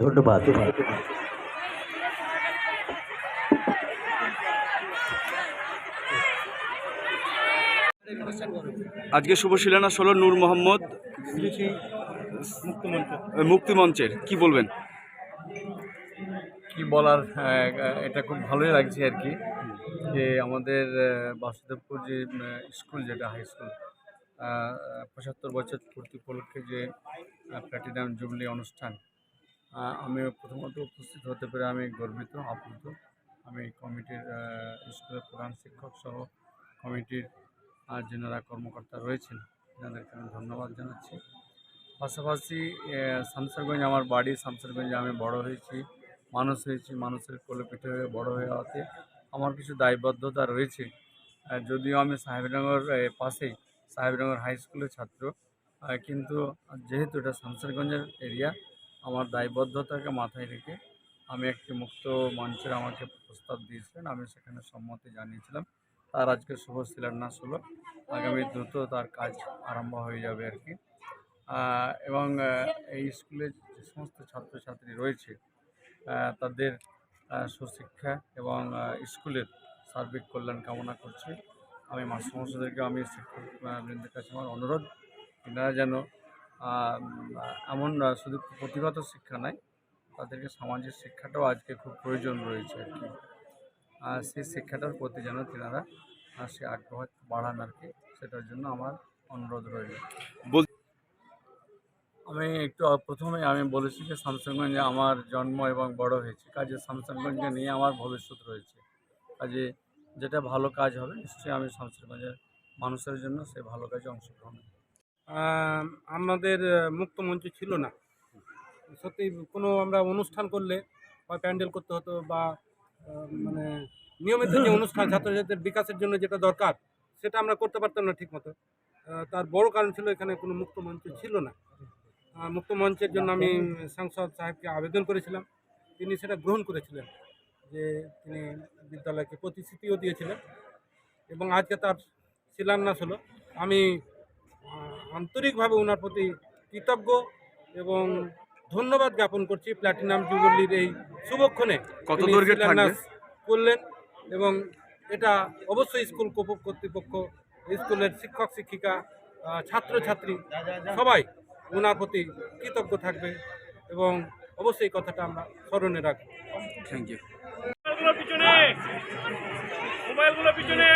ধন্যবাদ। আজকে শুভ শিলান্যাস হলো নূর মোহাম্মদ আহ, মুক্তিমঞ্চের কি বলবেন? কি বলার এটা খুব ভালোই লাগছে আর কি। যে আমাদের বাসুদেবপুর যে স্কুল যেটা হাই স্কুল পঁচাত্তর বছর পূর্তি উপলক্ষে যে প্ল্যাটিনাম জুবলি অনুষ্ঠান আমি প্রথমত উপস্থিত হতে পেরে আমি গর্বিত, আপ্লুত। আমি কমিটির স্কুলের প্রধান শিক্ষক সহ কমিটির যেনারা কর্মকর্তা রয়েছেন যাদেরকে আমি ধন্যবাদ জানাচ্ছি। পাশাপাশি শামসারগঞ্জ, আমার বাড়ি শামসারগঞ্জে আমি বড় হয়েছি, মানুষ হয়েছি, মানুষের কোলে পিঠে হয়ে বড় হয়ে হওয়াতে আমার কিছু দায়বদ্ধতা রয়েছে। যদিও আমি সাহেবনগর পাশেই সাহেবনগর হাই স্কুলের ছাত্র। কিন্তু যেহেতু এটা শামসারগঞ্জের এরিয়া আমার দায়বদ্ধতাকে মাথায় রেখে আমি একটি মুক্ত মঞ্চের আমাকে প্রস্তাব দিয়েছিলেন। আমি সেখানে সম্মতি জানিয়েছিলাম। তার আজকে শুভ শিলান্যাস হলো। আগামী দ্রুত তার কাজ আরম্ভ হয়ে যাবে আর কি। এবং এই স্কুলে যে সমস্ত ছাত্রছাত্রী রয়েছে তাদের সুশিক্ষা এবং স্কুলের সার্বিক কল্যাণ কামনা করছি। আমি মাস্টারমশাইদেরকে আমি আহ, কাছে আমার অনুরোধ এনারা যেন এমন শুধু প্রতিগত শিক্ষা নয় তাদেরকে সামাজিক শিক্ষাটাও আজকে খুব প্রয়োজন রয়েছে আর কি। আর সেই শিক্ষাটার প্রতি যেন তেনারা সে আগ্রহ বাড়ান আর কি সেটার জন্য আমার অনুরোধ রইল। বল আমি একটু প্রথমে আমি বলেছি যে শামসানগঞ্জে আমার জন্ম এবং বড় হয়েছে কাজে শামসানগঞ্জকে নিয়ে আমার ভবিষ্যৎ রয়েছে। কাজে যেটা ভালো কাজ হবে, নিশ্চয়ই আমি শামসানগঞ্জের মানুষের জন্য সেই ভালো কাজে অংশগ্রহণ আমাদের মুক্ত মঞ্চ ছিল না। সত্যি কোনো আমরা অনুষ্ঠান করলে বা প্যান্ডেল করতে হতো বা মানে নিয়মিত যে অনুষ্ঠান, ছাত্রছাত্রীদের বিকাশের জন্য যেটা দরকার, সেটা আমরা করতে পারতাম না ঠিকমতো। তার বড় কারণ ছিল এখানে কোনো মুক্ত মঞ্চ ছিল না। মুক্ত মঞ্চের জন্য আমি সাংসদ সাহেবকে আবেদন করেছিলাম। তিনি সেটা গ্রহণ করেছিলেন। যে তিনি বিদ্যালয়কে প্রতিশ্রুতিও দিয়েছিলেন এবং আজকে তার শিলান্যাস হলো। আমি আন্তরিকভাবে ওনার প্রতি কৃতজ্ঞ এবং ধন্যবাদ জ্ঞাপন করছি প্ল্যাটিনাম জুবলির এই শুভক্ষণে। কত? শিলান্যাস করলেন এবং এটা অবশ্যই স্কুল কর্তৃপক্ষ স্কুলের শিক্ষক শিক্ষিকা ছাত্রছাত্রী সবাই ওনার প্রতি কৃতজ্ঞ থাকবে এবং অবশ্যই কথাটা আমরা স্মরণে রাখব। থ্যাংক ইউ মোবাইলগুলো পিছনে। মোবাইলগুলো পিছনে।